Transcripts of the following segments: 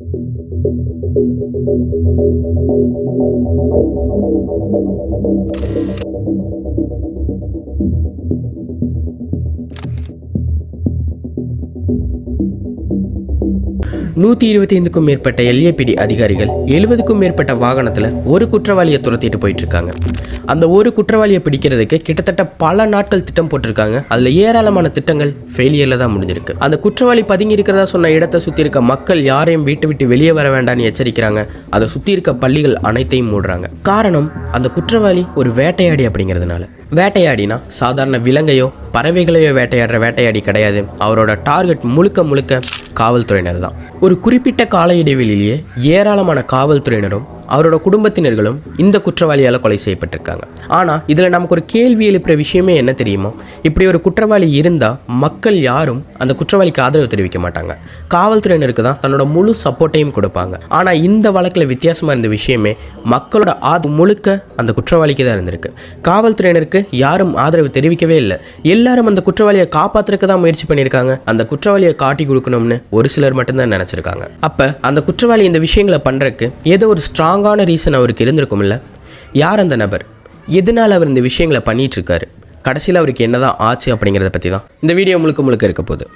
Thank you. நூற்றி இருபத்தைந்துக்கும் மேற்பட்ட எல்ஏபிடி அதிகாரிகள் எழுபதுக்கும் மேற்பட்ட வாகனத்தில் ஒரு குற்றவாளியை துரத்திட்டு போயிட்டு இருக்காங்க அந்த ஒரு குற்றவாளியை பிடிக்கிறதுக்கு கிட்டத்தட்ட பல நாட்கள் திட்டம் போட்டிருக்காங்க. அதில் ஏராளமான திட்டங்கள் ஃபெயிலியரில் தான் முடிஞ்சிருக்கு. அந்த குற்றவாளி பதுங்கி இருக்கிறதா சொன்ன இடத்தை சுற்றி இருக்க மக்கள் யாரையும் வீட்டை விட்டு வெளியே வர வேண்டாம்னு எச்சரிக்கிறாங்க. அதை சுற்றி இருக்க பள்ளிகள் அனைத்தையும் மூடுறாங்க. காரணம் அந்த குற்றவாளி ஒரு வேட்டையாடி அப்படிங்கிறதுனால. வேட்டையாடினா சாதாரண விலங்கையோ பறவைகளையோ வேட்டையாடுற வேட்டையாடி கிடையாது. அவரோட டார்கெட் முழுக்க முழுக்க காவல்துறையினர் தான். ஒரு குறிப்பிட்ட கால இடைவெளியிலேயே ஏராளமான காவல்துறையினரும் அவரோட குடும்பத்தினர்களும் இந்த குற்றவாளியால் கொலை செய்யப்பட்டிருக்காங்க. ஆனால் இதில் நமக்கு ஒரு கேள்வி எழுப்புற விஷயமே என்ன தெரியுமோ? இப்படி ஒரு குற்றவாளி இருந்தால் மக்கள் யாரும் அந்த குற்றவாளிக்கு ஆதரவு தெரிவிக்க மாட்டாங்க. காவல்துறையினருக்கு தான் தன்னோட முழு சப்போர்ட்டையும் கொடுப்பாங்க. ஆனால் இந்த வழக்கில் வித்தியாசமாக இருந்த விஷயமே மக்களோட ஆது முழுக்க அந்த குற்றவாளிக்கு தான் இருந்திருக்கு. காவல்துறையினருக்கு யாரும் ஆதரவு தெரிவிக்கவே இல்லை. எல்லாரும் அந்த குற்றவாளியை காப்பாற்றுறதுக்கு தான் முயற்சி பண்ணியிருக்காங்க. அந்த குற்றவாளியை காட்டி கொடுக்கணும்னு ஒரு சிலர் மட்டும்தான் நினச்சிருக்காங்க. அப்போ அந்த குற்றவாளி இந்த விஷயங்களை பண்ணுறதுக்கு ஏதோ ஒரு ஸ்ட்ராங் ஸ்ட்ராங்கான ரீசன் அவருக்கு இருந்திருக்கும்ல? யார் அந்த நபர்? எதனால் அவர் இந்த விஷயங்களை பண்ணிட்டு இருக்காரு? கடைசியில் அவருக்கு என்னதான் ஆச்சு அப்படிங்கிறத பற்றி தான் இந்த வீடியோ முழுக்க முழுக்க இருக்க போகுது.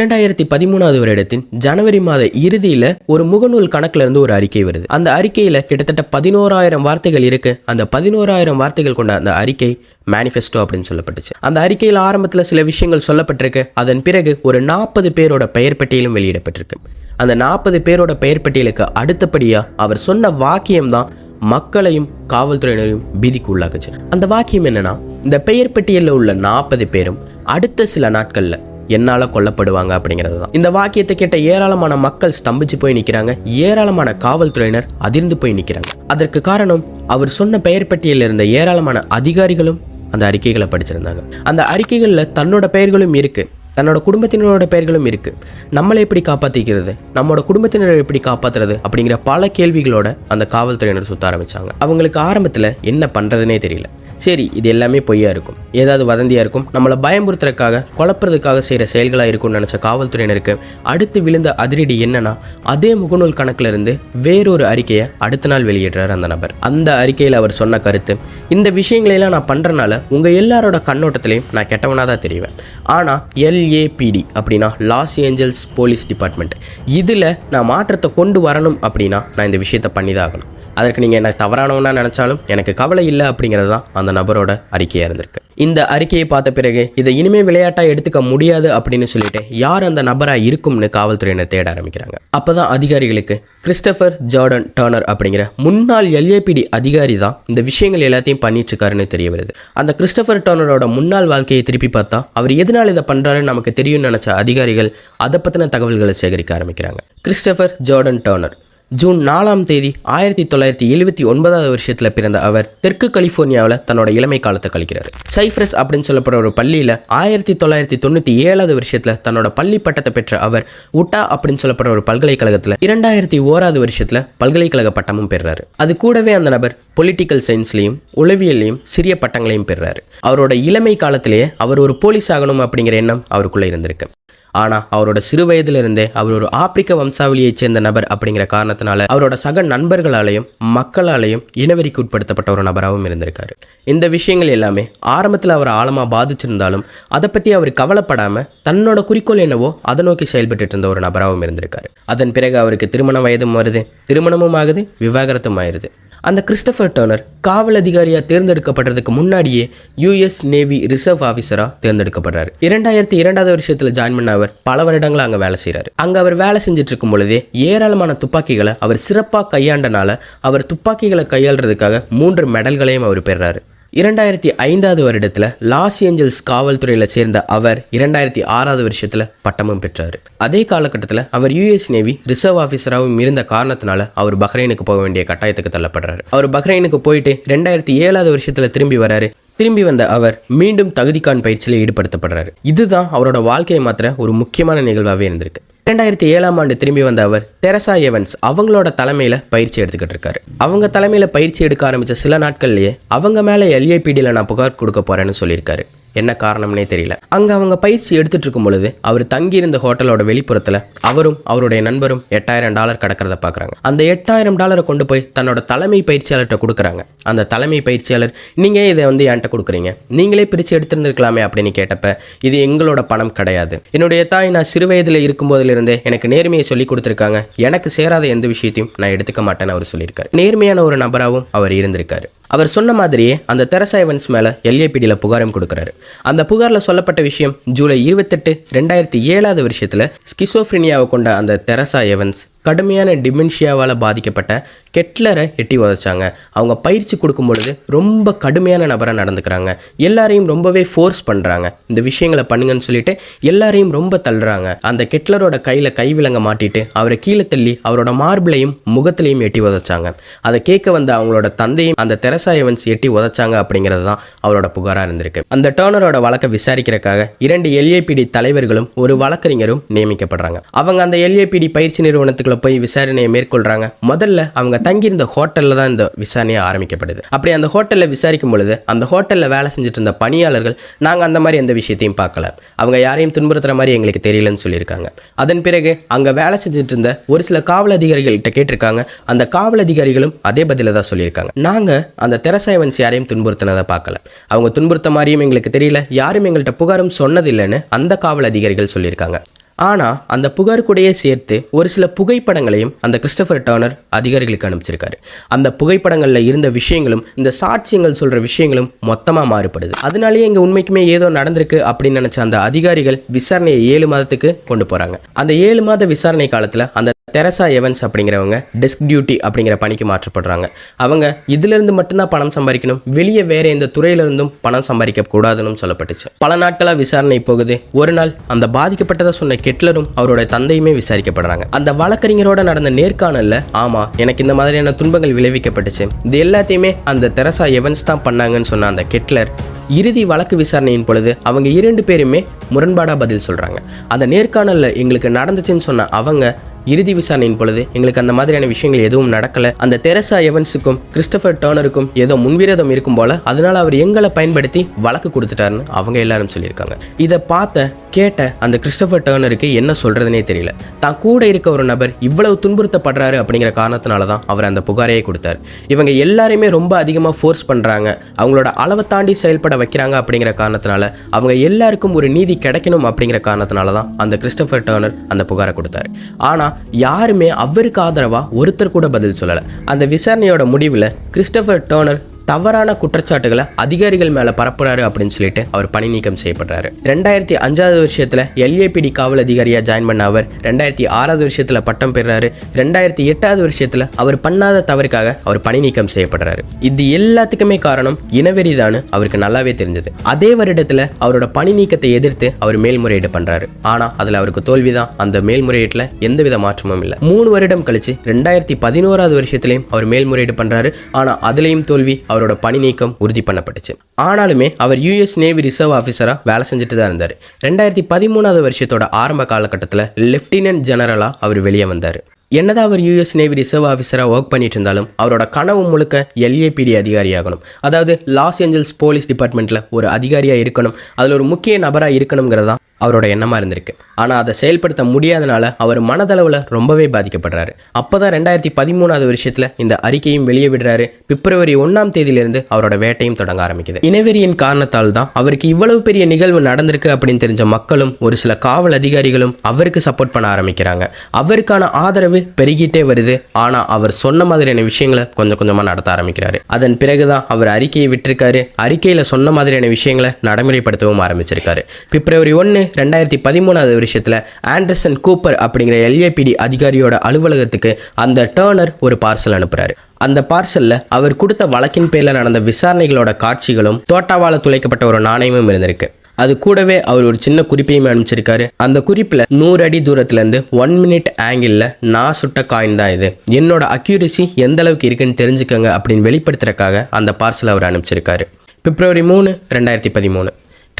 இரண்டாயிரத்தி பதிமூணாவது வருடத்தின் ஜனவரி மாத இறுதியில் ஒரு முகநூல் கணக்குல இருந்து ஒரு அறிக்கை வருது. அந்த அறிக்கையில் கிட்டத்தட்ட பதினோராயிரம் வார்த்தைகள் இருக்கு. அந்த பதினோராயிரம் வார்த்தைகள் கொண்ட அந்த அறிக்கை மேனிஃபெஸ்டோ அப்படின்னு சொல்லப்பட்டுச்சு. அந்த அறிக்கையில் ஆரம்பத்தில் சில விஷயங்கள் சொல்லப்பட்டிருக்கு. அதன் பிறகு ஒரு நாற்பது பேரோட பெயர் பட்டியலும் வெளியிடப்பட்டிருக்கு. அந்த நாற்பது பேரோட பெயர் பட்டியலுக்கு அடுத்தபடியாக அவர் சொன்ன வாக்கியம் தான் மக்களையும் காவல்துறையினரையும் பீதிக்கு உள்ளாக்குச்சு. அந்த வாக்கியம் என்னன்னா இந்த பெயர் பட்டியலில் உள்ள நாற்பது பேரும் அடுத்த சில நாட்களில் என்னால் கொல்லப்படுவாங்க அப்படிங்கிறது தான். இந்த வாக்கியத்தை கேட்ட ஏராளமான மக்கள் ஸ்தம்பிச்சு போய் நிற்கிறாங்க ஏராளமான காவல்துறையினர் அதிர்ந்து போய் நிற்கிறாங்க அதற்கு காரணம் அவர் சொன்ன பெயர் பட்டியலில் இருந்த ஏராளமான அதிகாரிகளும் அந்த அறிக்கைகளை படிச்சிருந்தாங்க. அந்த அறிக்கைகளில் தன்னோட பெயர்களும் இருக்கு. தன்னோட குடும்பத்தினரோட பெயர்களும் இருக்கு. நம்மளை எப்படி காப்பாற்றிக்கிறது நம்மளோட குடும்பத்தினரை எப்படி காப்பாத்துறது? அப்படிங்கிற பல கேள்விகளோட அந்த காவல்துறையினர் சுத்த ஆரம்பிச்சாங்க. அவங்களுக்கு ஆரம்பத்தில் என்ன பண்ணுறதுனே தெரியல. சரி இது எல்லாமே பொய்யா இருக்கும். ஏதாவது வதந்தியாக இருக்கும். நம்மளை பயமுறுத்துறதுக்காக குழப்பறதுக்காக செய்கிற செயல்களாக இருக்கும்னு நினச்ச காவல்துறையினருக்கு அடுத்து விழுந்த அதிரடி என்னன்னா அதே முகநூல் கணக்குல இருந்து வேறொரு அறிக்கையை அடுத்த நாள் வெளியிடுறார் அந்த நபர். அந்த அறிக்கையில் அவர் சொன்ன கருத்து இந்த விஷயங்களையெல்லாம் நான் பண்ணுறனால உங்கள் எல்லாரோட கண்ணோட்டத்திலையும் நான் கெட்டவனாக தான் தெரிவேன். ஆனால் எல்ஏபிடி அப்படின்னா லாஸ் ஏஞ்சல்ஸ் போலீஸ் டிபார்ட்மெண்ட். இதில் நான் மாற்றத்தை கொண்டு வரணும் அப்படின்னா நான் இந்த விஷயத்தை பண்ணி தான் ஆகணும். அதற்கு நீங்கள் என்ன தவறானவனா நினச்சாலும் எனக்கு கவலை இல்லை அப்படிங்கிறது தான் அந்த நபரோட அறிக்கையாக இருந்திருக்கு. இந்த அறிக்கையை பார்த்த பிறகு இதை இனிமேல் விளையாட்டாக எடுத்துக்க முடியாது அப்படின்னு சொல்லிட்டு யார் அந்த நபராக இருக்கும்னு காவல்துறையினர் தேட ஆரம்பிக்கிறாங்க. அப்போ தான் அதிகாரிகளுக்கு கிறிஸ்டபர் ஜார்டன் டர்னர் அப்படிங்கிற முன்னாள் எல்ஏபிடி அதிகாரி தான் இந்த விஷயங்கள் எல்லாத்தையும் பண்ணிட்டு இருக்காருன்னு தெரிய வருது. அந்த கிறிஸ்டபர் டர்னரோட முன்னாள் வாழ்க்கையை திருப்பி பார்த்தா அவர் எதனால் இதை பண்ணுறாருன்னு நமக்கு தெரியும்னு நினச்ச அதிகாரிகள் அதை பற்றின தகவல்களை சேகரிக்க ஆரம்பிக்கிறாங்க. கிறிஸ்டபர் ஜார்டன் டர்னர் ஜூன் நாலாம் தேதி ஆயிரத்தி தொள்ளாயிரத்தி எழுபத்தி ஒன்பதாவது வருஷத்தில் பிறந்த அவர் தெற்கு கலிஃபோர்னியாவில் தன்னோட இளமை காலத்தை கழிக்கிறார். சைப்ரஸ் அப்படின்னு சொல்லப்படுற ஒரு பள்ளியில் ஆயிரத்தி தொள்ளாயிரத்தி தொண்ணூற்றி ஏழாவது வருஷத்தில் தன்னோட பள்ளி பட்டத்தை பெற்ற அவர் உட்டா அப்படின்னு சொல்லப்படுற ஒரு பல்கலைக்கழகத்தில் இரண்டாயிரத்தி ஓராவது வருஷத்தில் பல்கலைக்கழக பட்டமும் பெறுறாரு. அது கூடவே அந்த நபர் பொலிட்டிக்கல் சயின்ஸ்லையும் உளவியல்லையும் சிறிய பட்டங்களையும் பெறுறாரு. அவரோட இளமை காலத்திலேயே அவர் ஒரு போலீஸ் ஆகணும் அப்படிங்கிற எண்ணம் அவருக்குள்ளே இருந்திருக்கு. ஆனால் அவரோட சிறு வயதிலிருந்தே அவர் ஒரு ஆப்பிரிக்க வம்சாவளியைச் சேர்ந்த நபர் அப்படிங்கிற காரணத்தினால அவரோட சக நண்பர்களாலையும் மக்களாலையும் இனவெறிக்கு உட்படுத்தப்பட்ட ஒரு நபராகவும் இருந்திருக்காரு. இந்த விஷயங்கள் எல்லாமே ஆரம்பத்தில் அவர் ஆழமாக பாதிச்சிருந்தாலும் அதை பற்றி அவர் கவலைப்படாமல் தன்னோட குறிக்கோள் என்னவோ அதை நோக்கி செயல்பட்டு இருந்த ஒரு நபராகவும் இருந்திருக்காரு. அதன் பிறகு அவருக்கு திருமண வயதும் வருது திருமணமும் ஆகுது விவாகரத்தும் ஆயிருது. அந்த கிறிஸ்டபர் டர்னர் காவல் அதிகாரியாக தேர்ந்தெடுக்கப்படுறதுக்கு முன்னாடியே யூஎஸ் நேவி ரிசர்வ் ஆஃபீஸராக தேர்ந்தெடுக்கப்படுறாரு. இரண்டாயிரத்தி இரண்டாவது வருஷத்தில் ஜாயின் பண்ண அவர் பல வருடங்களா அங்கே வேலை செய்கிறாரு அங்கே அவர் வேலை செஞ்சுட்டு இருக்கும் பொழுதே ஏராளமான துப்பாக்கிகளை அவர் சிறப்பாக கையாண்டனால அவர் துப்பாக்கிகளை கையாளுறதுக்காக மூன்று மெடல்களையும் அவர் பெறுறாரு. இரண்டாயிரத்தி ஐந்தாவது வருடத்தில் லாஸ் ஏஞ்சல்ஸ் காவல்துறையில் சேர்ந்த அவர் இரண்டாயிரத்தி ஆறாவது வருஷத்தில் பட்டமும் பெற்றார். அதே காலகட்டத்தில் அவர் யுஎஸ் நேவி ரிசர்வ் ஆஃபீஸராகவும் இருந்த காரணத்தினால அவர் பஹ்ரைனுக்கு போக வேண்டிய கட்டாயத்துக்கு தள்ளப்படுறாரு. அவர் பஹ்ரைனுக்கு போயிட்டு ரெண்டாயிரத்தி ஏழாவது வருஷத்தில் திரும்பி வராரு. திரும்பி வந்த அவர் மீண்டும் தகுதிக்கான் பயிற்சியில் ஈடுபடுத்தப்படுறாரு. இதுதான் அவரோட வாழ்க்கையை மாத்திர ஒரு முக்கியமான நிகழ்வாகவே இருந்திருக்கு. இரண்டாயிரத்தி ஏழாம் ஆண்டு திரும்பி வந்த அவர் தெரசா எவன்ஸ் அவங்களோட தலைமையில பயிற்சி எடுத்துக்கிட்டு இருக்காரு. அவங்க தலைமையில பயிற்சி எடுக்க ஆரம்பிச்ச சில நாட்கள்லயே அவங்க மேல எல்ஏபிடியில் நான் புகார் கொடுக்க போறேன்னு சொல்லியிருக்காரு. என்ன காரணம்னே தெரியல. அங்க அவங்க பயிற்சி எடுத்துட்டு இருக்கும் பொழுது அவர் தங்கியிருந்த ஹோட்டலோட வெளிப்புறத்துல அவரும் அவருடைய நண்பரும் எட்டாயிரம் டாலர் கடக்கிறத பாக்குறாங்க. அந்த எட்டாயிரம் டாலரை கொண்டு போய் தன்னோட தலைமை பயிற்சியாளர்கிட்ட கொடுக்குறாங்க. அந்த தலைமை பயிற்சியாளர் நீங்க இதை வந்து என்கிட்ட கொடுக்குறீங்க. நீங்களே பிரிச்சு எடுத்திருந்திருக்கலாமே அப்படின்னு கேட்டப்ப இது எங்களோட பணம் கிடையாது. என்னுடைய தாய் நான் சிறு வயதில் இருக்கும்போதிலிருந்தே எனக்கு நேர்மையை சொல்லி கொடுத்துருக்காங்க. எனக்கு சேராத எந்த விஷயத்தையும் நான் எடுத்துக்க மாட்டேன்னு அவர் சொல்லியிருக்காரு. நேர்மையான ஒரு நபராகவும் அவர் இருந்திருக்காரு. அவர் சொன்ன மாதிரியே அந்த தெரசா எவன்ஸ் மேலே எல்ஏபிடியில் புகாரம் கொடுக்குறாரு. அந்த புகாரில் சொல்லப்பட்ட விஷயம் ஜூலை இருபத்தெட்டு ரெண்டாயிரத்தி ஏழாவது வருஷத்தில் ஸ்கிசோஃப்ரினியாவை கொண்ட அந்த தெரசா எவன்ஸ் கடுமையான டிமென்ஷியாவால் பாதிக்கப்பட்ட கெட்லரை எட்டி உதைச்சாங்க. அவங்க பயிற்சி கொடுக்கும் பொழுது ரொம்ப கடுமையான நபராக நடந்துக்கிறாங்க. எல்லாரையும் ரொம்பவே ஃபோர்ஸ் பண்ணுறாங்க இந்த விஷயங்களை பண்ணுங்கன்னு சொல்லிட்டு எல்லாரையும் ரொம்ப தள்ளுறாங்க. அந்த கெட்லரோட கையில் கைவிலங்க மாட்டிட்டு அவரை கீழே தள்ளி அவரோட மார்பிளையும் முகத்திலையும் எட்டி உதைச்சாங்க. அதை கேட்க வந்த அவங்களோட தந்தையும் அந்த தெரசா எவன்ஸ் எட்டி உதைச்சாங்க அப்படிங்கிறது தான் அவரோட புகாராக இருந்திருக்கு. அந்த டேர்னரோட வழக்கை விசாரிக்கிறதுக்காக இரண்டு எல்ஏபிடி தலைவர்களும் ஒரு வழக்கறிஞரும் நியமிக்கப்படுறாங்க. அவங்க அந்த எல்ஏபிடி பயிற்சி நிறுவனத்துக்கு நிறுவனத்துக்குள்ள போய் விசாரணையை மேற்கொள்றாங்க. முதல்ல அவங்க தங்கியிருந்த ஹோட்டல்ல தான் இந்த விசாரணையை ஆரம்பிக்கப்படுது. அப்படி அந்த ஹோட்டல்ல விசாரிக்கும் பொழுது அந்த ஹோட்டல்ல வேலை செஞ்சுட்டு இருந்த பணியாளர்கள் நாங்கள் அந்த மாதிரி எந்த விஷயத்தையும் பார்க்கல. அவங்க யாரையும் துன்புறுத்துற மாதிரி எங்களுக்கு தெரியலன்னு சொல்லியிருக்காங்க. அதன் பிறகு அங்க வேலை செஞ்சுட்டு இருந்த ஒரு சில காவல் அதிகாரிகள்கிட்ட கேட்டிருக்காங்க. அந்த காவல் அதிகாரிகளும் அதே பதில தான் சொல்லியிருக்காங்க. நாங்கள் அந்த தெரசாயவன்ஸ் யாரையும் துன்புறுத்தினதை பார்க்கல. அவங்க துன்புறுத்த மாதிரியும் எங்களுக்கு தெரியல யாரும் எங்கள்கிட்ட புகாரும் சொன்னதில்லைன்னு அந்த காவல் அதிகாரிகள் சொல்லியிருக்காங்க. ஆனால் அந்த புகார் கூடையே சேர்த்து ஒரு சில புகைப்படங்களையும் அந்த கிறிஸ்டபர் டர்னர் அதிகாரிகளுக்கு அனுப்பிச்சிருக்காரு. அந்த புகைப்படங்களில் இருந்த விஷயங்களும் இந்த சாட்சியங்கள் சொல்கிற விஷயங்களும் மொத்தமாக மாறுபடுது. அதனாலேயே இங்கே உண்மைக்குமே ஏதோ நடந்திருக்கு அப்படின்னு நினச்ச அந்த அதிகாரிகள் விசாரணையை ஏழு மாதத்துக்கு கொண்டு போகிறாங்க அந்த ஏழு மாத விசாரணை காலத்தில் அந்த தெரசா எவன்ஸ் அப்படிங்கிறவங்க டெஸ்க் டியூட்டி அப்படிங்கிற பணிக்கு மாற்றப்படுறாங்க. அவங்க இதிலிருந்து மட்டும்தான் பணம் சம்பாதிக்கணும் வெளியே வேற எந்த துறையிலிருந்தும் பணம் சம்பாதிக்க கூடாதுன்னு சொல்லப்பட்டுச்சு. பல நாட்களாக விசாரணை போகுது. ஒரு நாள் அந்த பாதிக்கப்பட்டதை சொன்ன கெட்லரும் அவரோட தந்தையுமே விசாரிக்கப்படுறாங்க. அந்த வழக்கறிஞரோட நடந்த நேர்காணல்ல ஆமா எனக்கு இந்த மாதிரியான துன்பங்கள் விளைவிக்கப்பட்டுச்சு. இது எல்லாத்தையுமே அந்த தெரசா எவன்ஸ் தான் பண்ணாங்கன்னு சொன்ன அந்த கெட்லர் இறுதி வழக்கு விசாரணையின் பொழுது அவங்க இரண்டு பேருமே முரண்பாடாக பதில் சொல்கிறாங்க அந்த நேர்காணலில் எங்களுக்கு நடந்துச்சுன்னு சொன்ன அவங்க இறுதி விசாரணையின் பொழுது எங்களுக்கு அந்த மாதிரியான விஷயங்கள் எதுவும் நடக்கல. அந்த தெரசா எவன்ஸுக்கும் கிறிஸ்டபர் டர்னருக்கும் ஏதோ முன்விரோதம் இருக்கும் போல அதனால அவர் எங்களை பயன்படுத்தி வழக்கு கொடுத்துட்டாருன்னு அவங்க எல்லாரும் சொல்லியிருக்காங்க. இதை பார்த்த கேட்ட அந்த கிறிஸ்டபர் டர்னருக்கு என்ன சொல்றதுனே தெரியல. தான் கூட இருக்க ஒரு நபர் இவ்வளவு துன்புறுத்தப்படுறாரு அப்படிங்கிற காரணத்தினால தான் அவர் அந்த புகாரையே கொடுத்தார். இவங்க எல்லாரையுமே ரொம்ப அதிகமாக ஃபோர்ஸ் பண்ணுறாங்க அவங்களோட அளவை தாண்டி செயல்பட வைக்கிறாங்க அப்படிங்கிற காரணத்தினால அவங்க எல்லாருக்கும் ஒரு நீதி கிடைக்கணும் அப்படிங்கிற காரணத்தினால தான் அந்த கிறிஸ்டபர் டர்னர் அந்த புகாரை கொடுத்தாரு. ஆனால் யாருமே அவருக்கு ஆதரவாக ஒருத்தர் கூட பதில் சொல்லலை. அந்த விசாரணையோட முடிவில் கிறிஸ்டபர் டேர்னர் தவறான குற்றச்சாட்டுகளை அதிகாரிகள் மேலே பரப்புறாரு அப்படின்னு சொல்லிட்டு அவர் பணி நீக்கம் செய்யப்படுறாரு. ரெண்டாயிரத்தி அஞ்சாவது வருஷத்தில் எல்ஏபிடி காவல் அதிகாரியாக ஜாயின் பண்ண அவர் ரெண்டாயிரத்தி ஆறாவது வருஷத்தில் பட்டம் பெறாரு. ரெண்டாயிரத்தி எட்டாவது வருஷத்தில் அவர் பண்ணாத தவறுக்காக அவர் பணி நீக்கம் செய்யப்படுறாரு. இது எல்லாத்துக்குமே காரணம் இனவெறிதான்னு அவருக்கு நல்லாவே தெரிஞ்சது. அதே வருடத்தில் அவரோட பணி நீக்கத்தை எதிர்த்து அவர் மேல்முறையீடு பண்றாரு. ஆனால் அதில் அவருக்கு தோல்விதான். அந்த மேல்முறையீட்டில் எந்தவித மாற்றமும் இல்லை. மூணு வருடம் கழிச்சு ரெண்டாயிரத்தி பதினோராவது வருஷத்துலையும் அவர் மேல்முறையீடு பண்றாரு. ஆனால் அதுலேயும் தோல்வி அவர் அவரோட பணி நீக்கம் உறுதி பண்ணப்பட்டுச்சு. ஆனாலுமே அவர் யூஎஸ் நேவி ரிசர்வ் ஆஃபீஸராக வேலை செஞ்சுட்டு தான் இருந்தார். ரெண்டாயிரத்தி பதிமூணாவது வருஷத்தோட ஆரம்ப காலகட்டத்தில் லெஃப்டினன்ட் ஜெனரலாக அவர் வெளியே வந்தார். என்னதான் அவர் யூஎஸ் நேவி ரிசர்வ் ஆஃபீஸராக ஒர்க் பண்ணிட்டு இருந்தாலும் அவரோட கனவு முழுக்க எல்ஏபிடி அதிகாரியாகணும். அதாவது லாஸ் ஏஞ்சல்ஸ் போலீஸ் டிபார்ட்மெண்ட்டில் ஒரு அதிகாரியாக இருக்கணும். அதில் ஒரு முக்கிய நபராக இருக்கணுங்கிறதா அவரோட எண்ணமாக இருந்திருக்கு. ஆனால் அதை செயல்படுத்த முடியாதனால அவர் மனதளவில் ரொம்பவே பாதிக்கப்படுறாரு. அப்போ தான் ரெண்டாயிரத்தி பதிமூணாவது வருஷத்தில் இந்த அறிக்கையும் வெளியே விடுறாரு. பிப்ரவரி ஒன்றாம் தேதியிலிருந்து அவரோட வேட்டையும் தொடங்க ஆரம்பிக்குது. இனவெறியின் காரணத்தால் தான் அவருக்கு இவ்வளவு பெரிய நிகழ்வு நடந்திருக்கு அப்படின்னு தெரிஞ்ச மக்களும் ஒரு சில காவல் அதிகாரிகளும் அவருக்கு சப்போர்ட் பண்ண ஆரம்பிக்கிறாங்க. அவருக்கான ஆதரவு பெருகிட்டே வருது. ஆனால் அவர் சொன்ன மாதிரியான விஷயங்களை கொஞ்சம் கொஞ்சமாக நடத்த ஆரம்பிக்கிறாரு. அதன் பிறகுதான் அவர் அறிக்கையை விட்டிருக்காரு. அறிக்கையில் சொன்ன மாதிரியான விஷயங்களை நடைமுறைப்படுத்தவும் ஆரம்பிச்சிருக்காரு. பிப்ரவரி ஒன்று ரெண்டாயிரத்தி பதிமூணாவது வருஷத்தில் ஆண்டர்சன் கூப்பர் அப்படிங்கிற எல்ஏபிடி அதிகாரியோட அலுவலகத்துக்கு அந்த டேர்னர் ஒரு பார்சல் அனுப்புறாரு. அந்த பார்சலில் அவர் கொடுத்த வழக்கின் பேரில் நடந்த விசாரணைகளோட காட்சிகளும் தோட்டாவால் துளைக்கப்பட்ட ஒரு நாணயமும் இருந்திருக்கு. அது கூடவே அவர் ஒரு சின்ன குறிப்பையும் அனுப்பிச்சிருக்காரு. அந்த குறிப்பில் நூறு அடி தூரத்துலேருந்து ஒன் மினிட் ஆங்கிளில் நான் சுட்ட காயின் தான் இது. என்னோட அக்யூரசி எந்த அளவுக்கு இருக்குன்னு தெரிஞ்சுக்கங்க அப்படின்னு வெளிப்படுத்துறக்காக அந்த பார்சல் அவர் அனுப்பிச்சிருக்காரு. பிப்ரவரி மூணு ரெண்டாயிரத்தி பதிமூணு.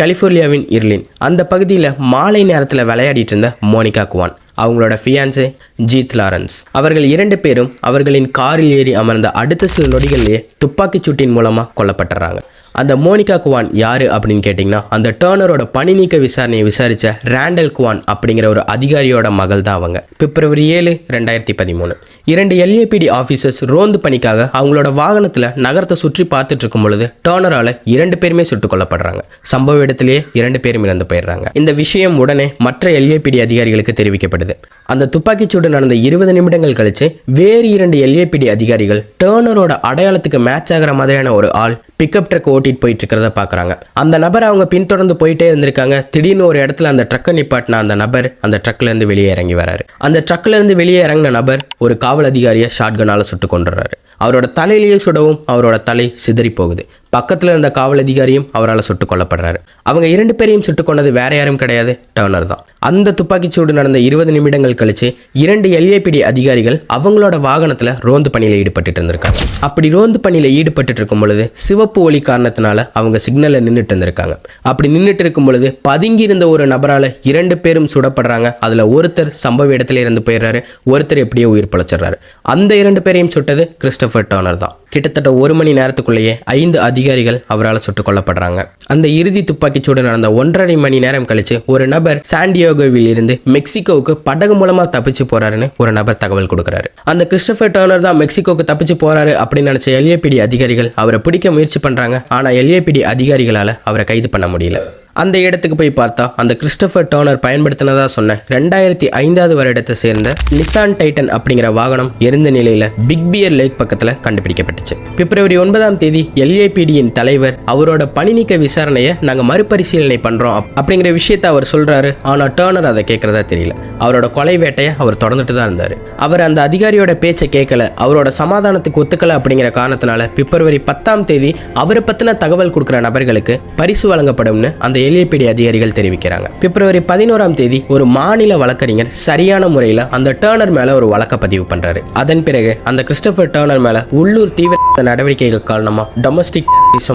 கலிஃபோர்னியாவின் இர்லின் அந்த பகுதியில் மாலை நேரத்தில் விளையாடிட்டு இருந்த மோனிகா குவான். அவங்களோட ஃபியான்சே ஜீத் லாரன்ஸ். அவர்கள் இரண்டு பேரும் அவர்களின் காரில் ஏறி அமர்ந்த அடுத்த சில நொடிகளிலேயே துப்பாக்கிச் சூட்டின் மூலமாக கொல்லப்பட்டுறாங்க. அந்த மோனிகா குவான் யாரு அப்படின்னு கேட்டிங்கன்னா அந்த டேர்னரோட பணி நீக்க விசாரணையை விசாரித்த ரேண்டல் குவான் அப்படிங்கிற ஒரு அதிகாரியோட மகள் தான் அவங்க. பிப்ரவரி ஏழு ரெண்டாயிரத்தி பதிமூணு. இரண்டு எல்ஏபிடி ஆஃபீஸர்ஸ் ரோந்து பணிக்காக அவங்களோட வாகனத்தில் நகரத்தை சுற்றி பார்த்துட்டு இருக்கும் பொழுது டேர்னரால் இரண்டு பேருமே சுட்டுக் கொல்லப்படுறாங்க. சம்பவ இடத்திலேயே இரண்டு பேரும் இறந்து போயிடுறாங்க. இந்த விஷயம் உடனே மற்ற எல்ஏபிடி அதிகாரிகளுக்கு தெரிவிக்கப்படுது அந்த துப்பாக்கிச்சூடு நடந்த இருபது நிமிடங்கள் கழிச்சு வேறு இரண்டு எல்ஏபிடி அதிகாரிகள் டேர்னரோட அடையாளத்துக்கு மேட்ச் ஆகிற மாதிரியான ஒரு ஆள் பிக்கப் ட்ரக் ஓட்டிட்டு போயிட்டு இருக்கிறத பார்க்குறாங்க. அந்த நபர் அவங்க பின்தொடர்ந்து போயிட்டே இருந்திருக்காங்க. திடீர்னு ஒரு இடத்துல அந்த ட்ரக்கை நிப்பாட்டின அந்த நபர் அந்த ட்ரக்ல இருந்து வெளியே இறங்கி வராரு. அந்த ட்ரக்ல இருந்து வெளியே இறங்கின நபர் ஒரு காவல் அதிகாரியை ஷாட்கனால சுட்டு கொண்டுறாரு அவரோட தலையிலேயே சுடவும் அவரோட தலை சிதறி போகுது. பக்கத்தில் இருந்த காவல் அதிகாரியும் அவரால் சுட்டுக் கொல்லப்படுறாரு. அவங்க இரண்டு பேரையும் சுட்டுக் கொண்டது வேற யாரும் கிடையாது டர்னர் தான். அந்த துப்பாக்கிச்சூடு நடந்த இருபது நிமிடங்கள் கழிச்சு இரண்டு எல்ஏபிடி அதிகாரிகள் அவங்களோட வாகனத்தில் ரோந்து பணியில் ஈடுபட்டு இருந்திருக்காங்க. அப்படி ரோந்து பணியில் ஈடுபட்டு இருக்கும் பொழுது சிவப்பு ஒளி காரணத்தினால அவங்க சிக்னலில் நின்றுட்டு இருந்திருக்காங்க. அப்படி நின்றுட்டு இருக்கும் பொழுது பதுங்கி இருந்த ஒரு நபரால் இரண்டு பேரும் சுடப்படுறாங்க. அதில் ஒருத்தர் சம்பவ இடத்துல இருந்து போயிடுறாரு ஒருத்தர் எப்படியோ உயிர் பழச்சிடுறாரு. அந்த இரண்டு பேரையும் சுட்டது கிறிஸ்டபர் டர்னர் தான். கிட்டத்தட்ட ஒரு மணி நேரத்துக்குள்ளேயே ஐந்து அதிகாரிகள் அவரால் சுட்டுக் கொல்லப்படுறாங்க. அந்த இறுதி துப்பாக்கிச்சூடு நடந்த ஒன்றரை மணி நேரம் கழிச்சு ஒரு நபர் சாண்டியோகோவில் இருந்து மெக்சிகோவுக்கு படகு மூலமா தப்பிச்சு போறாருன்னு ஒரு நபர் தகவல் கொடுக்குறாரு. அந்த கிறிஸ்டபர் டர்னர் தான் மெக்சிகோவுக்கு தப்பிச்சு போறாரு அப்படின்னு நினைச்ச எல்ஏபிடி அதிகாரிகள் அவரை பிடிக்க முயற்சி பண்றாங்க. ஆனா எல்ஏபிடி அதிகாரிகளால அவரை கைது பண்ண முடியல. அந்த இடத்துக்கு போய் பார்த்தா அந்த கிறிஸ்டபர் டோனர் பயன்படுத்தினதா சொன்ன ரெண்டாயிரத்தி ஐந்தாவது வருடத்தை சேர்ந்த நிசான் டைட்டன் அப்படிங்கிற வாகனம் எரிந்த நிலையில பிக் பியர் லேக் பக்கத்தில் கண்டுபிடிக்கப்பட்டுச்சு. பிப்ரவரி ஒன்பதாம் தேதி எல்ஏபிடியின் தலைவர் அவரோட பணி நீக்க விசாரணையை நாங்கள் மறுபரிசீலனை பண்றோம் அப்படிங்கிற விஷயத்த அவர் சொல்றாரு. ஆனா டேர்னர் அதை கேட்கறதா தெரியல. அவரோட கொலை வேட்டையை அவர் தொடர்ந்துட்டு தான் இருந்தார். அவர் அந்த அதிகாரியோட பேச்சை கேட்கல அவரோட சமாதானத்துக்கு ஒத்துக்கல அப்படிங்கிற காரணத்தினால பிப்ரவரி பத்தாம் தேதி அவரை பத்தின தகவல் கொடுக்குற நபர்களுக்கு பரிசு வழங்கப்படும்னு அந்த எல்ஏபிடி அதிகாரிகள் தெரிவிக்கிறாங்க. பிப்ரவரி பதினோராம் தேதி ஒரு மாநில வழக்கறிஞர் சரியான முறையில் அந்த டேர்னர் மேல ஒரு வழக்க பதிவு பண்றாரு. அதன் பிறகு அந்த கிறிஸ்டபர் டேர்னர் மேல உள்ளூர் தீவிர நடவடிக்கைகள் காரணமா டொமஸ்டிக்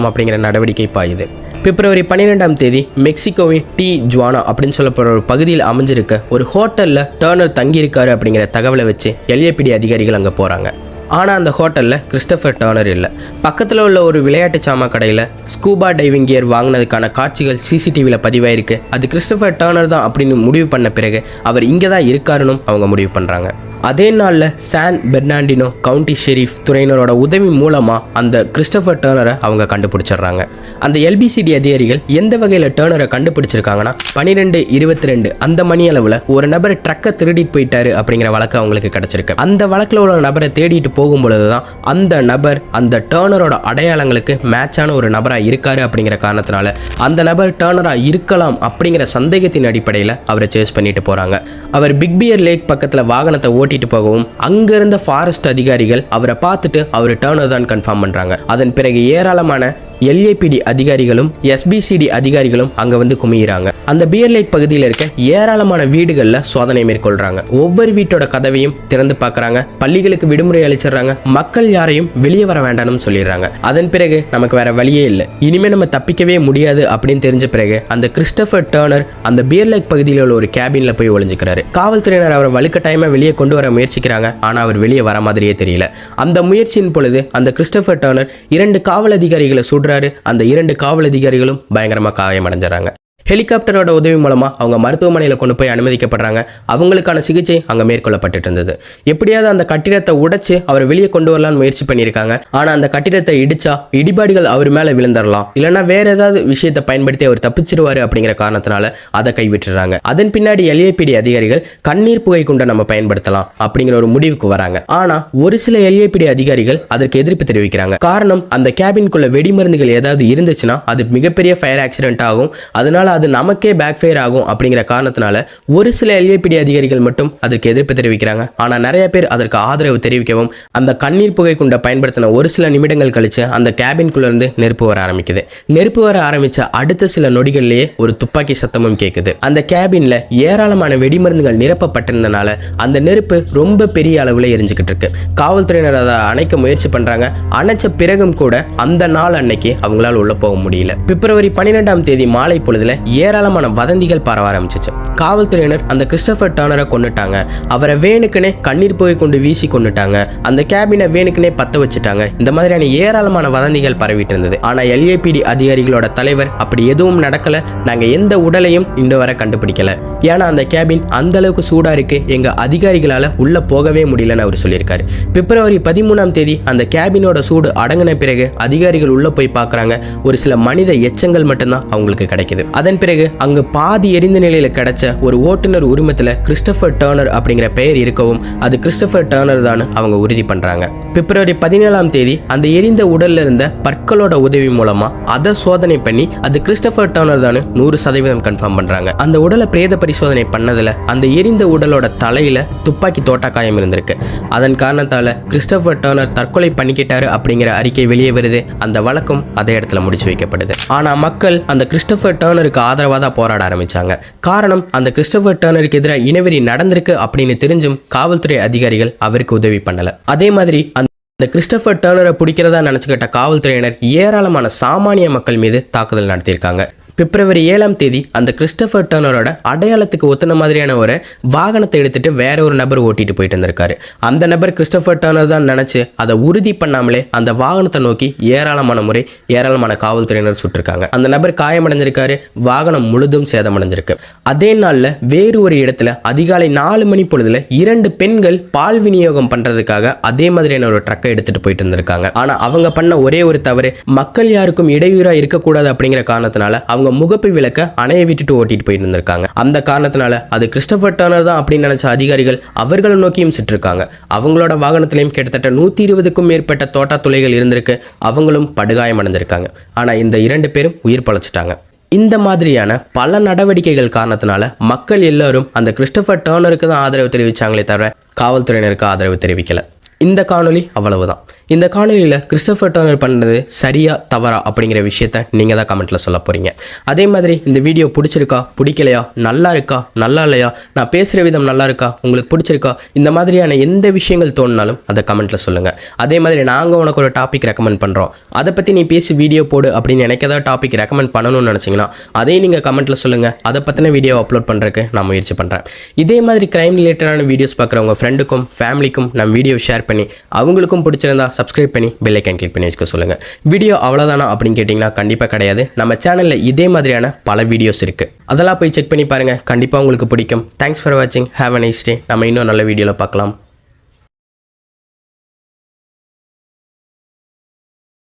அப்படிங்கிற நடவடிக்கை பாயுது. பிப்ரவரி பன்னிரெண்டாம் தேதி மெக்சிகோவின் டி ஜுவானா அப்படின்னு சொல்லப்படுற ஒரு பகுதியில் அமைஞ்சிருக்க ஒரு ஹோட்டலில் டேர்னர் தங்கியிருக்காரு அப்படிங்கிற தகவலை வச்சு எல்ஏபிடி அதிகாரிகள் அங்கே போகிறாங்க ஆனால் அந்த ஹோட்டலில் கிறிஸ்டபர் டர்னர் இல்லை. பக்கத்தில் உள்ள ஒரு விளையாட்டு சாமா கடையில் ஸ்கூபா டைவிங் கியர் வாங்கினதுக்கான காட்சிகள் சிசிடிவியில் பதிவாயிருக்கு. அது கிறிஸ்டபர் டர்னர் தான் அப்படின்னு முடிவு பண்ண பிறகு அவர் இங்கே தான் இருக்காருன்னு அவங்க முடிவு பண்ணுறாங்க அதே நாளில் சான் பெர்னாண்டினோ கவுண்டி ஷெரீஃப் துறையினரோட உதவி மூலமாக அந்த கிறிஸ்டபர் டேர்னரை அவங்க கண்டுபிடிச்சிடுறாங்க. அந்த எல்பிசிடி அதிகாரிகள் எந்த வகையில் டேர்னரை கண்டுபிடிச்சிருக்காங்கன்னா பன்னிரெண்டு இருபத்தி ரெண்டு அந்த மணி அளவில் ஒரு நபர் ட்ரக்கை திருடிட்டு போயிட்டாரு அப்படிங்கிற வழக்கு அவங்களுக்கு கிடைச்சிருக்கு. அந்த வழக்கில் உள்ள நபரை தேடிட்டு போகும்பொழுது தான் அந்த நபர் அந்த டேர்னரோட அடையாளங்களுக்கு மேட்சான ஒரு நபராக இருக்காரு அப்படிங்கிற காரணத்தினால அந்த நபர் டேர்னராக இருக்கலாம் அப்படிங்கிற சந்தேகத்தின் அடிப்படையில் அவரை சேஸ் பண்ணிட்டு போகிறாங்க அவர் பிக் பியர் லேக் பக்கத்தில் வாகனத்தை ஓட்டி ஓட்டிட்டு போகவும் அங்க இருந்த ஃபாரஸ்ட் அதிகாரிகள் அவரை பார்த்துட்டு அவர் டேர்னர் தான் கன்ஃபார்ம் பண்றாங்க. அதன் பிறகு ஏராளமான எல்ஏபிடி அதிகாரிகளும் எஸ்பிசிடி அதிகாரிகளும் அங்க வந்து குமியிறாங்க. அந்த பியர் லேக் பகுதியில் இருக்க ஏராளமான வீடுகளில் சோதனை மேற்கொள்றாங்க. ஒவ்வொரு வீட்டோட கதவையும் திறந்து பார்க்குறாங்க பள்ளிகளுக்கு விடுமுறை அளிச்சிடுறாங்க. மக்கள் யாரையும் வெளியே வர வேண்டாம்னு சொல்லிடுறாங்க. அதன் பிறகு நமக்கு வேற வழியே இல்லை. இனிமே நம்ம தப்பிக்கவே முடியாது அப்படின்னு தெரிஞ்ச பிறகு அந்த கிறிஸ்டபர் டேர்னர் அந்த பியர் லேக் பகுதியில் உள்ள ஒரு கேபினில் போய் ஒளிஞ்சுக்கிறாரு. காவல்துறையினர் அவரை வலுக்கட்டாயமாக வெளியே கொண்டு வர முயற்சிக்கிறாங்க. ஆனால் அவர் வெளியே வர மாதிரியே தெரியல. அந்த முயற்சியின் பொழுது அந்த கிறிஸ்டபர் டேர்னர் இரண்டு காவல் அதிகாரிகளை சுடுறாரு அந்த இரண்டு காவல் அதிகாரிகளும் பயங்கரமா காயமடைஞ்சாங்க ஹெலிகாப்டரோட உதவி மூலமாக அவங்க மருத்துவமனையில் கொண்டு போய் அனுமதிக்கப்படுறாங்க. அவங்களுக்கான சிகிச்சை அங்கே மேற்கொள்ளப்பட்டுட்டு இருந்தது. எப்படியாவது அந்த கட்டிடத்தை உடைச்சு அவரை வெளியே கொண்டு வரலாம்னு முயற்சி பண்ணியிருக்காங்க. ஆனால் அந்த கட்டிடத்தை இடிச்சா இடிபாடுகள் அவர் மேலே விழுந்துடலாம் இல்லைனா வேற ஏதாவது விஷயத்தை பயன்படுத்தி அவர் தப்பிச்சிருவாரு அப்படிங்கிற காரணத்தினால அதை கைவிட்டுறாங்க. அதன் பின்னாடி எல்ஏபிடி அதிகாரிகள் கண்ணீர் புகை குண்டை நம்ம பயன்படுத்தலாம் அப்படிங்கிற ஒரு முடிவுக்கு வராங்க. ஆனா ஒரு சில எல்ஏபிடி அதிகாரிகள் அதற்கு எதிர்ப்பு தெரிவிக்கிறாங்க. காரணம் அந்த கேபின்குள்ள வெடிமருந்துகள் ஏதாவது இருந்துச்சுன்னா அது மிகப்பெரிய ஃபயர் ஆக்சிடென்ட் ஆகும். அதனால அது நமக்கே பேக் ஃபயர் ஆகும் அப்படிங்கிற காரணத்தினால ஒரு சில எல்ஏபிடி அதிகாரிகள் மட்டும் அதற்கு எதிர்ப்பு தெரிவிக்கிறாங்க. ஆனால் நிறைய பேர் அதற்கு ஆதரவு தெரிவிக்கவும் அந்த கண்ணீர் புகை குண்டை பயன்படுத்தின ஒரு சில நிமிடங்கள் கழிச்சு அந்த கேபின்குள்ளேருந்து நெருப்பு வர ஆரம்பிக்குது. நெருப்பு வர ஆரம்பித்த அடுத்த சில நொடிகள்லேயே ஒரு துப்பாக்கி சத்தமும் கேட்குது அந்த கேபினில் ஏராளமான வெடிமருந்துகள் நிரப்பப்பட்டிருந்தனால அந்த நெருப்பு ரொம்ப பெரிய அளவில் எரிஞ்சுக்கிட்டு இருக்கு. காவல்துறையினர் அதை அணைக்க முயற்சி பண்ணுறாங்க அணைச்ச பிறகும் கூட அந்த நாள் அன்னைக்கு அவங்களால் உள்ள போக முடியல. பிப்ரவரி பன்னிரெண்டாம் தேதி மாலை பொழுதுல ஏராளமான வதந்திகள் பரவ ஆரம்பிச்சிச்சு. காவல்துறையினர் அந்த கிறிஸ்டபர் டர்னரை கொண்டுட்டாங்க அவரை வேணுக்குனே கண்ணீர் போய் கொண்டு வீசி கொண்டுட்டாங்க அந்த கேபினை வேணுக்குனே பத்த வச்சுட்டாங்க. இந்த மாதிரியான ஏராளமான வதந்திகள் பரவிட்டு இருந்தது. ஆனா எல்ஏபிடி அதிகாரிகளோட தலைவர் அப்படி எதுவும் நடக்கல. நாங்க எந்த உடலையும் இன்று வரை கண்டுபிடிக்கல. ஏன்னா அந்த கேபின் அந்த அளவுக்கு சூடா இருக்கு. எங்க அதிகாரிகளால உள்ள போகவே முடியலன்னு அவர் சொல்லியிருக்காரு. பிப்ரவரி பதிமூணாம் தேதி அந்த கேபினோட சூடு அடங்கின பிறகு அதிகாரிகள் உள்ள போய் பார்க்குறாங்க ஒரு சில மனித எச்சங்கள் மட்டும்தான் அவங்களுக்கு கிடைக்குது. அதன் பிறகு அங்கு பாதி எரிந்த நிலையில் கிடைச்ச ஒரு ஓட்டுநர் உரிமத்தில் கிறிஸ்டபர் டர்னர் அப்படிங்கிற பெயர் இருக்கவும் அது கிறிஸ்டபர் டர்னர் தான் அவங்க உறுதி பண்ணுறாங்க பிப்ரவரி பதினேழாம் தேதி அந்த எரிந்த உடல்ல இருந்த பற்களோட உதவி மூலமா அதை சோதனை பண்ணி அது கிறிஸ்டபர் டர்னர் தான் நூறு சதவீதம் கன்ஃபார்ம் பண்றாங்க. அந்த உடலை பிரேத பரிசோதனை பண்ணதுல அந்த எரிந்த உடலோட தலையில துப்பாக்கி தோட்டா காயம் இருந்திருக்கு. அதன் காரணத்தால கிறிஸ்டபர் டர்னர் தற்கொலை பண்ணிக்கிட்டாரு அப்படிங்கிற அறிக்கை வெளியே வருது. அந்த வழக்கம் அதே இடத்துல முடிச்சு வைக்கப்படுது. ஆனா மக்கள் அந்த கிறிஸ்டபர் டர்னருக்கு ஆதரவாக தான் போராட ஆரம்பித்தாங்க காரணம் அந்த கிறிஸ்டபர் டர்னருக்கு எதிராக இனவெறி நடந்திருக்கு அப்படின்னு தெரிஞ்சும் காவல்துறை அதிகாரிகள் அவருக்கு உதவி பண்ணலை. அதே மாதிரி அந்த இந்த கிறிஸ்டபர் டர்னரை பிடிக்கிறதா நினச்சிக்கிட்ட காவல்துறையினர் ஏராளமான சாமானிய மக்கள் மீது தாக்குதல் நடத்தியிருக்காங்க. பிப்ரவரி ஏழாம் தேதி அந்த கிறிஸ்டபர் டர்னரோட அடையாளத்துக்கு ஒத்துன மாதிரியான ஒரு வாகனத்தை எடுத்துட்டு வேற ஒரு நபர் ஓட்டிட்டு போயிட்டு இருந்திருக்காரு அந்த நபர் கிறிஸ்டபர் டர்னர் தான் நினைச்சு அதை உறுதி பண்ணாமலே அந்த வாகனத்தை நோக்கி ஏராளமான முறை ஏராளமான காவல்துறையினர் சுட்டிருக்காங்க. அந்த நபர் காயமடைஞ்சிருக்காரு. வாகனம் முழுதும் சேதமடைஞ்சிருக்கு. அதே நாளில் வேறு ஒரு இடத்துல அதிகாலை நாலு மணி பொழுதுல இரண்டு பெண்கள் பால் விநியோகம் பண்றதுக்காக அதே மாதிரியான ஒரு ட்ரக்கை எடுத்துட்டு போயிட்டு இருந்திருக்காங்க ஆனா அவங்க பண்ண ஒரே ஒரு தவறு மக்கள் யாருக்கும் இடையூறா இருக்கக்கூடாது அப்படிங்கிற காரணத்தினால அவங்க முகப்பு விளக்க அணைய விட்டுட்டு ஓட்டிட்டு போயிட்டு இருந்திருக்காங்க அந்த காரணத்தினால அது கிறிஸ்டபர் டர்னர் தான் அப்படின்னு நினைச்ச அதிகாரிகள் அவர்களை நோக்கியும் சிட்டிருக்காங்க அவங்களோட வாகனத்திலையும் கிட்டத்தட்ட நூத்தி இருபதுக்கும் மேற்பட்ட தோட்டா துளைகள் இருந்திருக்கு. அவங்களும் படுகாயம் அடைஞ்சிருக்காங்க. ஆனா இந்த இரண்டு பேரும் உயிர் பழச்சிட்டாங்க. இந்த மாதிரியான பல நடவடிக்கைகள் காரணத்தினால மக்கள் எல்லாரும் அந்த கிறிஸ்டபர் டர்னருக்கு தான் ஆதரவு தெரிவிச்சாங்களே தவிர காவல்துறையினருக்கு ஆதரவு தெரிவிக்கல. இந்த காணொளி அவ்வளவுதான். இந்த காணொலியில் கிறிஸ்டபர் டர்னர் பண்ணது சரியா தவறா அப்படிங்கிற விஷயத்த நீங்கள் தான் கமெண்ட்டில் சொல்ல போகிறீங்க அதே மாதிரி இந்த வீடியோ பிடிச்சிருக்கா பிடிக்கலையா நல்லா இருக்கா நல்லா இல்லையா நான் பேசுகிற விதம் நல்லா இருக்கா உங்களுக்கு பிடிச்சிருக்கா இந்த மாதிரியான எந்த விஷயங்கள் தோணுனாலும் அதை கமெண்ட்டில் சொல்லுங்கள் அதே மாதிரி நாங்கள் உனக்கு ஒரு டாபிக் ரெக்கமெண்ட் பண்ணுறோம் அதை பற்றி நீ பேசி வீடியோ போடு அப்படின்னு எனக்கு ஏதாவது டாபிக் ரெக்கமெண்ட் பண்ணணும்னு நினச்சிங்கன்னா அதையும் நீங்கள் கமெண்ட்டில் சொல்லுங்கள் அதை பற்றின வீடியோ அப்லோட் பண்ணுறதுக்கு நான் முயற்சி பண்ணுறேன் இதே மாதிரி கிரைம் ரிலேட்டடான வீடியோஸ் பார்க்குறவங்க ஃப்ரெண்டுக்கும் ஃபேமிலிக்கும் நம்ம வீடியோ ஷேர் பண்ணி அவங்களுக்கும் பிடிச்சிருந்தா சப்ஸ்கிரைப் பண்ணி பெல் ஐக்கன் கிளிக் பண்ணி வச்சுக்க சொல்லுங்கள் வீடியோ அவ்வளோதானா அப்படின்னு கேட்டிங்கன்னா கண்டிப்பாக கிடையாது. நம்ம சேனலில் இதே மாதிரியான பல வீடியோஸ் இருக்குது அதெல்லாம் போய் செக் பண்ணி பாருங்கள் கண்டிப்பாக உங்களுக்கு பிடிக்கும். தேங்க்ஸ் ஃபார் வாட்சிங் ஹேவ் அ நைஸ் டே நம்ம இன்னும் நல்ல வீடியோவில் பார்க்கலாம்.